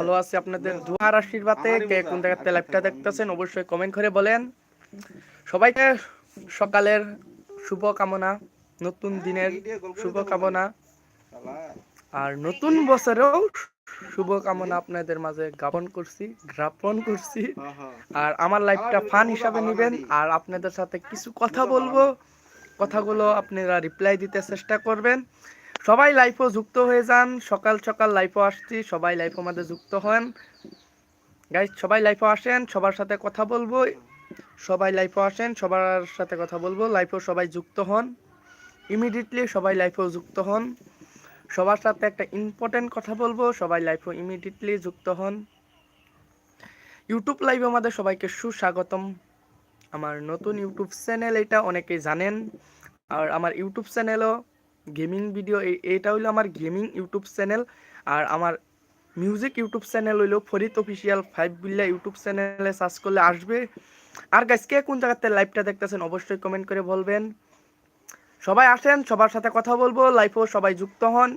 ভালো আছি আপনাদের দুয়ার আশীর্বাদে। কে কোন জায়গাতে লাইভটা দেখতেছেন অবশ্যই কমেন্ট করে বলেন। সবাইকে সকালের শুভ কামনা নতুন দিনের শুভ কামনা আর নতুন বছরেও শুভ কামনা আপনাদের মাঝে জ্ঞাপন করছি জ্ঞাপন করছি। আর আমার লাইফটা ফান হিসাবে নেবেন। আর আপনাদের সাথে কিছু কথা বলব। কথাগুলো আপনারা রিপ্লাই দিতে চেষ্টা করবেন। সবাই লাইফও যুক্ত হয়ে যান, সকাল সকাল লাইফও আসছি, সবাই লাইফও আমাদের যুক্ত হন। গাইজ সবাই লাইফও আসেন, সবার সাথে কথা বলব। সবাই লাইফও আসেন, সবার সাথে কথা বলব লাইফও সবাই যুক্ত হন। ইমিডিয়েটলি সবাই লাইফেও যুক্ত হন। সবার সাথে একটা ইম্পর্টেন্ট কথা বলব, সবাই লাইফেও ইমিডিয়েটলি যুক্ত হন। ইউটিউব লাইভে আমাদের সবাইকে সুস্বাগতম। আমার নতুন ইউটিউব চ্যানেল এটা অনেকেই জানেন। আর আমার ইউটিউব চ্যানেলও গেমিং ভিডিও এটা হইল আমার গেমিং ইউটিউব চ্যানেল, আর আমার মিউজিক ইউটিউব চ্যানেল হইল Farid official five Billa YouTube চ্যানেলে সার্চ করলে আসবে। আর গাইস কে কোন জায়গাতে লাইভটা দেখতেছেন অবশ্যই কমেন্ট করে বলবেন। সবাই আসেন, সবার সাথে কথা বলব লাইভেও সবাই যুক্ত হন।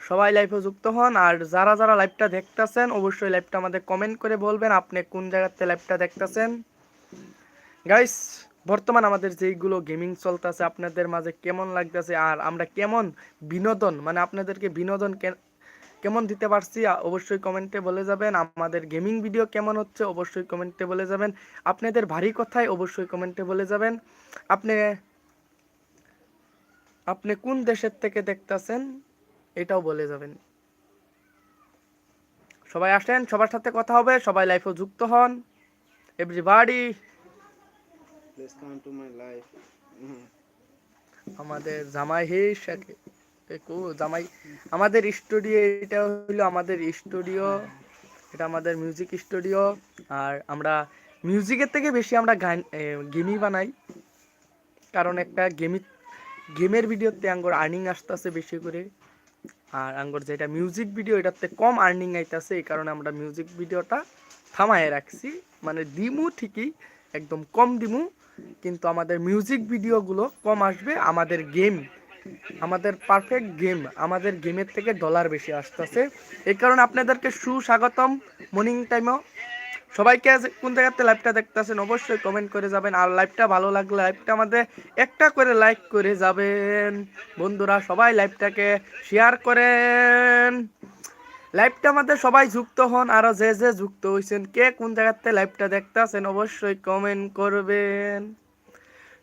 সবাই লাইভে যুক্ত হন, আর যারা যারা লাইভটা দেখতেছেন, অবশ্যই লাইভটা আমাদের কমেন্ট করে বলবেন, আপনি কোন জায়গাতে লাইভটা দেখতেছেন। গাইস বর্তমান আমাদের যেইগুলো গেমিং চলতেছে, আপনাদের মাঝে কেমন লাগতেছে আর আমরা কেমন বিনোদন মানে আপনাদেরকে বিনোদন কেমন দিতে পারছি অবশ্যই কমেন্টে বলে যাবেন। আমাদের গেমিং ভিডিও কেমন হচ্ছে, অবশ্যই কমেন্টে বলে যাবেন। আপনাদের ভারী কথায় অবশ্যই কমেন্টে বলে যাবেন। আপনি আপনি কোন দেশের থেকে দেখতেছেন, এটাও বলে যাবেন। সবাই আসেন, সবার সাথে কথা হবে, সবাই লাইফে যুক্ত হন। Everybody Come to my life. Mhm. আমাদের জামাই হে কো জামাই, আমাদের স্টুডিও, এটা হলো আমাদের স্টুডিও, এটা আমাদের মিউজিক স্টুডিও আর আমরা মিউজিকের থেকে বেশি আমরা গান গেমই বানাই কারণ একটা গেমি গেমের ভিডিওতে আঙ্গর আর্নিং আসতেছে বেশি করে আর আঙ্গর যেটা মিউজিক ভিডিও এটাতে কম আর্নিং আইতাছে, এই কারণে আমরা মিউজিক ভিডিওটা থামায় রাখছি মানে দিমু ঠিকই একদম কম দিমু, কিন্তু আমাদের মিউজিক ভিডিওগুলো কম আসবে, আমাদের গেম আমাদের পারফেক্ট গেম আমাদের গেমের থেকে ডলার বেশি আসতেছে। এই কারণে আপনাদেরকে সুস্বাগতম মর্নিং টাইমও সবাইকে কোন জায়গাতে লাইভটা দেখতেছেন, অবশ্যই কমেন্ট করে যাবেন। আর লাইভটা ভালো লাগলে লাইভটা আমাদের একটা করে লাইক করে যাবেন। বন্ধুরা, সবাই লাইভটাকে শেয়ার করেন। লাইভটা আমাদের সবাই যুক্ত হন, আরও যে যে যুক্ত হয়েছেন কে কোন জায়গাতে লাইভটা দেখতেছেন অবশ্যই কমেন্ট করবেন।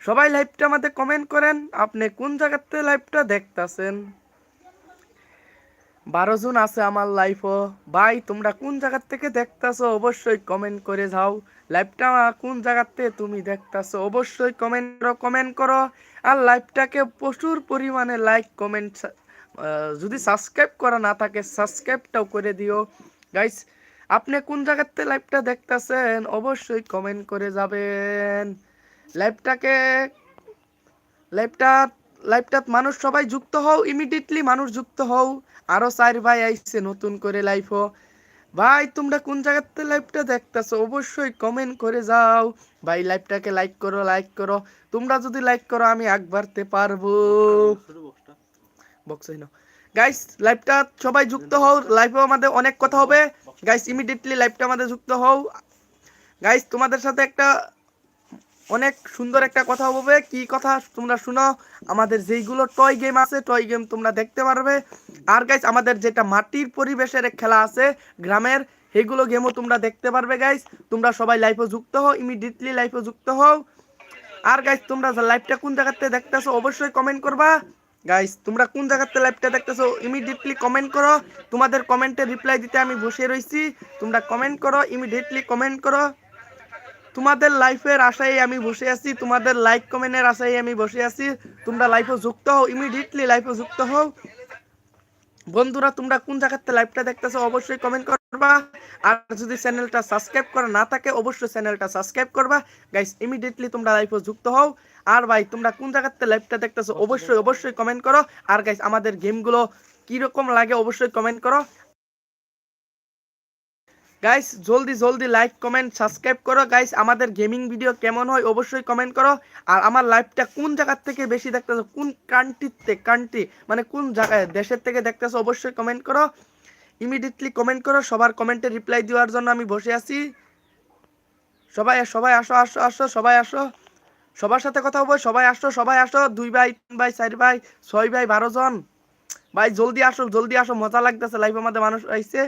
সবাই লাইভটা আমাদের কমেন্ট করেন, আপনি কোন জায়গাতে লাইভটা দেখতাছেন? বারো জন আছে আমার লাইফও ভাই, তোমরা কোন জায়গার থেকে দেখতাছো? অবশ্যই কমেন্ট করে যাও। লাইভটা কোন জায়গাতে তুমি দেখতাছো? অবশ্যই কমেন্ট কমেন্ট করো। আর লাইভটাকে প্রচুর পরিমাণে লাইক কমেন্ট যদি সাবস্ক্রাইব করা না থাকে সাবস্ক্রাইবটাও করে দিও। গাইস আপনি কোন জায়গাতে লাইভটা দেখতাছেন, অবশ্যই কমেন্ট করে যাবেন। লাইভটাকে লাইভটা লাইভটাত মানুষ সবাই যুক্ত হও ইমিডিয়েটলি মানুষ যুক্ত হও। আরও চার ভাই আইছে নতুন করে লাইভও ভাই, তোমরা কোন জায়গাতে লাইভটা দেখতেছো, অবশ্যই কমেন্ট করে যাও। ভাই লাইভটাকে লাইক করো লাইক করো। তোমরা যদি লাইক করো, আমি বাড়তে পারব। বক্স হইনো গাইস লাইভটা সবাই যুক্ত হও লাইভেও আমাদের অনেক কথা হবে। গাইস ইমিডিয়েটলি লাইভটা আমাদের যুক্ত হও। গাইস তোমাদের সাথে একটা অনেক সুন্দর একটা কথা হবে। কি কথা তোমরা শুনো? আমাদের যেইগুলো টয় গেম আছে টয় গেম তোমরা দেখতে পারবে। আর গাইস আমাদের যেটা মাটির পরিবেশের খেলা আছে, গ্রামের সেগুলো গেমও তোমরা দেখতে পারবে গাইস তোমরা সবাই লাইভে যুক্ত হও ইমিডিয়েটলি লাইভে যুক্ত হও। আর গাইস তোমরা লাইভটা কোন জায়গাতে দেখতেছো, অবশ্যই কমেন্ট করবা। গাইস তোমরা কোন জায়গাতে লাইভটা দেখতেছো ইমিডিয়েটলি কমেন্ট করো। তোমাদের কমেন্টে রিপ্লাই দিতে আমি বসে রইছি। তোমরা কমেন্ট করো ইমিডিয়েটলি কমেন্ট করো। তোমাদের লাইফের আশায় আমি বসে আছি, তোমাদের লাইক কমেন্টের আশায় আমি বসে আছি। তোমরা লাইফে যুক্ত হও ইমিডিয়েটলি লাইফে যুক্ত হও। বন্ধুরা, তোমরা কোন জায়গাতে লাইভটা দেখতেছো, অবশ্যই কমেন্ট করবা। আর যদি চ্যানেলটা সাবস্ক্রাইব করা না থাকে, অবশ্যই চ্যানেলটা সাবস্ক্রাইব করবা। গাইস ইমিডিয়েটলি তোমরা লাইফে যুক্ত হও। আর ভাই তোমরা কোন জায়গাতে লাইভটা দেখতেছো অবশ্যই অবশ্যই কমেন্ট করো। আর গাইস আমাদের গেমগুলো কীরকম লাগে অবশ্যই কমেন্ট করো। গাইস জলদি জলদি লাইক কমেন্ট সাবস্ক্রাইব করো। গাইস আমাদের গেমিং ভিডিও কেমন হয় অবশ্যই কমেন্ট করো। আর আমার লাইভটা কোন জায়গার থেকে বেশি দেখতেছো কোন কান্ট্রিতে কান্ট্রি মানে কোন জায়গায় দেশের থেকে দেখতেছো অবশ্যই কমেন্ট করো। ইমিডিয়েটলি কমেন্ট করো সবার কমেন্টে রিপ্লাই দেওয়ার জন্য আমি বসে আছি। সবাই সবাই আসো আসো আসো সবাই আসো। সবার সাথে কথা বলব, সবাই আসো সবাই আসো, দুই ভাই, তিন ভাই, চার ভাই, ছয় ভাই, বারো জন। ভাই, জলদি আসো জলদি আসো, মজা লাগতেছে লাইফের মধ্যে মানুষ আইছে,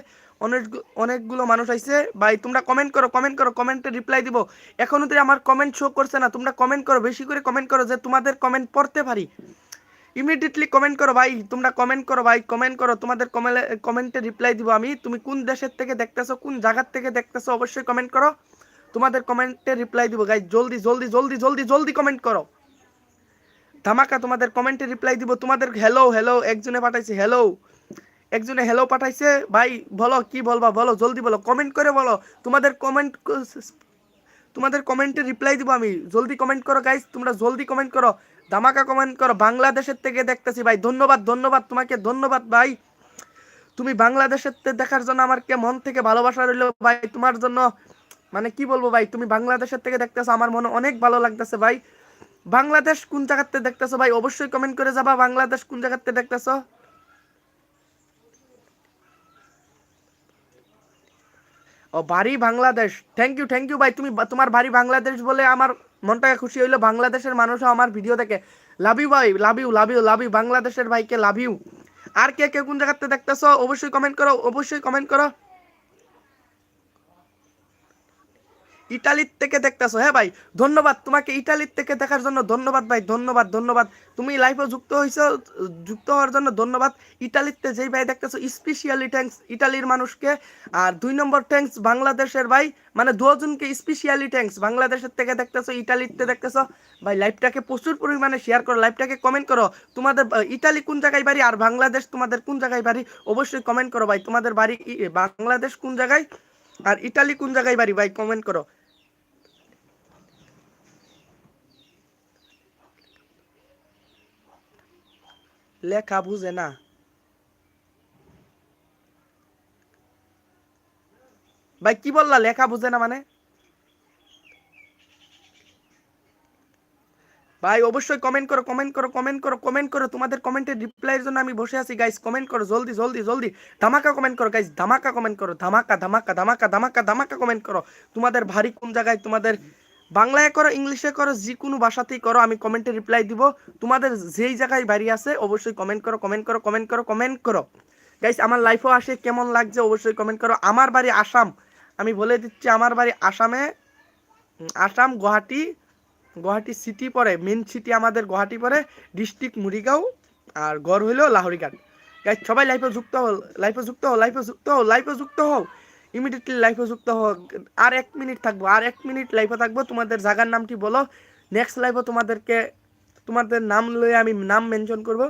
অনেক অনেকগুলো মানুষ আইছে। ভাই, তোমরা কমেন্ট করো কমেন্ট করো কমেন্টে রিপ্লাই দিব। এখনও তো আমার কমেন্ট শো করছে না, তোমরা কমেন্ট করো, বেশি করে কমেন্ট করো যে তোমাদের কমেন্ট পড়তে পারি। ইমিডিয়েটলি কমেন্ট করো, ভাই, তোমরা কমেন্ট করো, ভাই কমেন্ট করো, তোমাদের কমেন্টে রিপ্লাই দিব আমি। তুমি কোন দেশের থেকে দেখতেছো, কোন জায়গার থেকে দেখতেছো, অবশ্যই কমেন্ট করো। তোমাদের কমেন্টে রিপ্লাই দিব গাই জলদি জলদি জলদি জলদি জলদি কমেন্ট করো। ধামাকা তোমাদের কমেন্টে রিপ্লাই দিব, তোমাদের হ্যালো হ্যালো একজনে পাঠাইছে হ্যালো একজনে হ্যালো পাঠাইছে, ভাই, বলো, কি বলবা, বলো, জলদি বলো কমেন্ট করে বলো, তোমাদের কমেন্ট তোমাদের কমেন্টে রিপ্লাই দিব আমি, জলদি কমেন্ট করো গাইস তোমরা জলদি কমেন্ট করো, ধামাকা কমেন্ট করো, বাংলাদেশের থেকে দেখতেছি, ভাই, ধন্যবাদ ধন্যবাদ তোমাকে, ধন্যবাদ, ভাই। তুমি বাংলাদেশের দেখার জন্য আমার কে মন থেকে ভালোবাসা রইল, ভাই, তোমার জন্য মানে কি বলব ভাই, তুমি বাংলাদেশের থেকে দেখতেছো, আমার মনে অনেক ভালো লাগতেছে ভাই। বাংলাদেশ কোন জায়গাতে দেখতেছো ভাই? অবশ্যই কমেন্ট করে যাবা, বাংলাদেশ কোন জায়গাতে দেখতেছো? ও, বাড়ি Bangladesh. Thank you thank you ভাই, তুমি তোমার বাড়ি বাংলাদেশ বলে আমার মনটাকে খুশি হইল। বাংলাদেশের মানুষও আমার ভিডিও দেখে। লাভ ইউ ভাই love you love you love you বাংলাদেশের ভাইকে লাভ ইউ আর কে কে কোন জায়গাতে দেখতেছো? অবশ্যই কমেন্ট করো, অবশ্যই কমেন্ট করো। ইটালির থেকে দেখতেছো। হ্যাঁ ভাই, ধন্যবাদ তোমাকে ইটালির থেকে দেখার জন্য ধন্যবাদ ভাই, ধন্যবাদ ধন্যবাদ। তুমি লাইফে যুক্ত হয়েছো যুক্ত হওয়ার জন্য ধন্যবাদ। ইটালিতে যেই ভাই দেখতেছো স্পেশিয়ালি থ্যাঙ্কস ইটালির মানুষকে। আর দুই নম্বর থ্যাঙ্কস বাংলাদেশের ভাই মানে দুজনকে স্পেশিয়ালি থ্যাংকস বাংলাদেশের থেকে দেখতেছো, ইটালিতে দেখতেছো। ভাই লাইভটাকে প্রচুর পরিমাণে শেয়ার করো লাইভটাকে কমেন্ট করো। তোমাদের ইটালি কোন জায়গায় বাড়ি আর বাংলাদেশ তোমাদের কোন জায়গায় বাড়ি অবশ্যই কমেন্ট করো ভাই। তোমাদের বাড়ি বাংলাদেশ কোন জায়গায় আর ইটালি কোন জায়গায় বাড়ি ভাই কমেন্ট করো। লেখা বুঝে না ভাই কি বললা লেখা বুঝে না মানে? ভাই, অবশ্যই কমেন্ট করো কমেন্ট করো কমেন্ট করো কমেন্ট করো। তোমাদের কমেন্টের রিপ্লাইয়ের জন্য আমি বসে আছি গাইস কমেন্ট করো, জলদি জলদি জলদি। ধামাকা কমেন্ট করো গাইস ধামাকা কমেন্ট করো, ধামাকা ধামাকা ধামাকা ধামাকা ধামাকা কমেন্ট করো। তোমাদের ভারী কোন জায়গায় তোমাদের বাংলায় করো, ইংলিশে করো, যে কোনো ভাষাতেই করো, আমি কমেন্টে রিপ্লাই দিব। তোমাদের যেই জায়গায় বাড়ি আছে, অবশ্যই কমেন্ট করো কমেন্ট করো কমেন্ট করো কমেন্ট করো। গাইস আমার লাইফও আসে, কেমন লাগছে, অবশ্যই কমেন্ট করো। আমার বাড়ি আসাম। আমি বলে দিচ্ছি, আমার বাড়ি আসামে আসাম, গুয়াহাটি গুয়াহাটি সিটি পড়ে মেন সিটি আমাদের গুয়াহাটি পড়ে ডিস্ট্রিক্ট মুড়িগাঁও, আর গড় হইল লাহরিঘাট। গাইস সবাই লাইফে যুক্ত হও লাইফে যুক্ত হও লাইফে যুক্ত হও লাইফে যুক্ত হও। ইমিডিয়েটলি লাইফে যুক্ত হও। আর এক মিনিট থাকব, আর এক মিনিট লাইফে থাকব। তোমাদের জায়গার নামটি বলো। নেক্সট লাইফে তোমাদেরকে, তোমাদের নাম লয়ে আমি নাম মেনশন করব।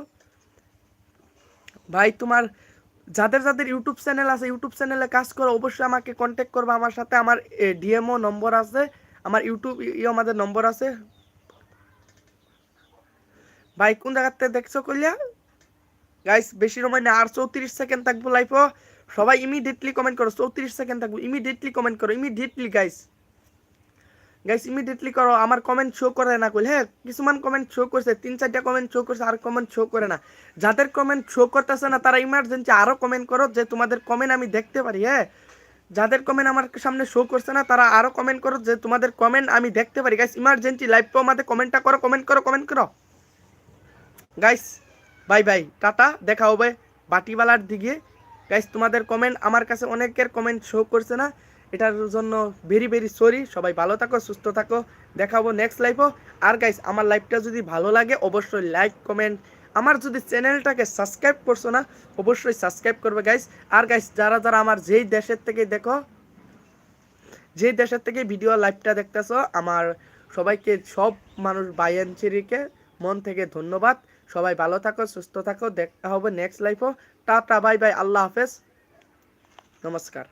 ভাই, তোমার যাদের যাদের ইউটিউব চ্যানেল আছে ইউটিউব চ্যানেলে কাজ করো, অবশ্যই আমাকে কন্ট্যাক্ট করবে আমার সাথে। আমার ডিএমও নম্বর আছে। আমার ইউটিউব ইয়ে আমাদের নম্বর আছে। ভাই, কোন জায়গাতে দেখছ কইলা? গাইস বেশি সময় না, আর চৌত্রিশ সেকেন্ড থাকব লাইফও সবাই ইমিডিয়েটলি কমেন্ট করো, চৌত্রিশ সেকেন্ড থাকব। ইমিডিয়েটলি কমেন্ট করো ইমিডিয়েটলি গাইস গাইস ইমিডিয়েটলি করো, আমার কমেন্ট শো করে না কইলে হ্যাঁ কিছুমান কমেন্ট শো করছে, তিন চারটা কমেন্ট শো করছে, আর কমেন্ট শো করে না। যাদের কমেন্ট শো করতেছে না, তারা ইমার্জেন্সি আরও কমেন্ট করো, যে তোমাদের কমেন্ট আমি দেখতে পারি হ্যাঁ? যাদের কমেন্ট আমার সামনে শো করছে না, তারা আরও কমেন্ট করো, যে তোমাদের কমেন্ট আমি দেখতে পারি। গাইস ইমার্জেন্সি লাইভ পো আমাদের কমেন্টটা করো কমেন্ট করো কমেন্ট করো। গাইস বাই বাই টাটা, দেখা হবে বাটিওয়ালার দিকে। গাইস তোমাদের কমেন্ট আমার কাছে অনেকের কমেন্ট শো করছে না। এটার জন্য ভেরি ভেরি সরি সবাই ভালো থাকো, সুস্থ থাকো। দেখাবো নেক্সট লাইফও আর গাইস আমার লাইফটা যদি ভালো লাগে, অবশ্যই লাইক কমেন্ট আমার যদি চ্যানেলটাকে সাবস্ক্রাইব করছ না, অবশ্যই সাবস্ক্রাইব করবে গাইস আর গাইস যারা যারা আমার যেই দেশের থেকে দেখো, যেই দেশের থেকে ভিডিও লাইভটা দেখতেছো, আমার সবাইকে, সব মানুষ বাইয়ানচিরিকে মন থেকে ধন্যবাদ। সবাই ভালো থাকো, সুস্থ থাকো। দেখা হবে নেক্সট লাইফও টাটা, বাই বাই, আল্লাহ হাফেজ। নমস্কার।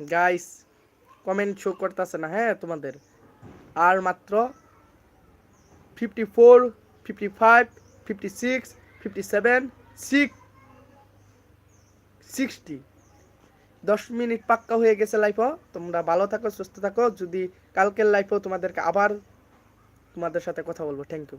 গাইস কমেন্ট শো করতেছে না হ্যাঁ তোমাদের। আর মাত্র fifty four fifty five fifty six fifty seven six sixty দশ মিনিট পাক্কা হয়ে গেছে লাইফও তোমরা ভালো থাকো, সুস্থ থাকো। যদি কালকের লাইফও তোমাদেরকে আবার তোমাদের সাথে কথা বলব। Thank you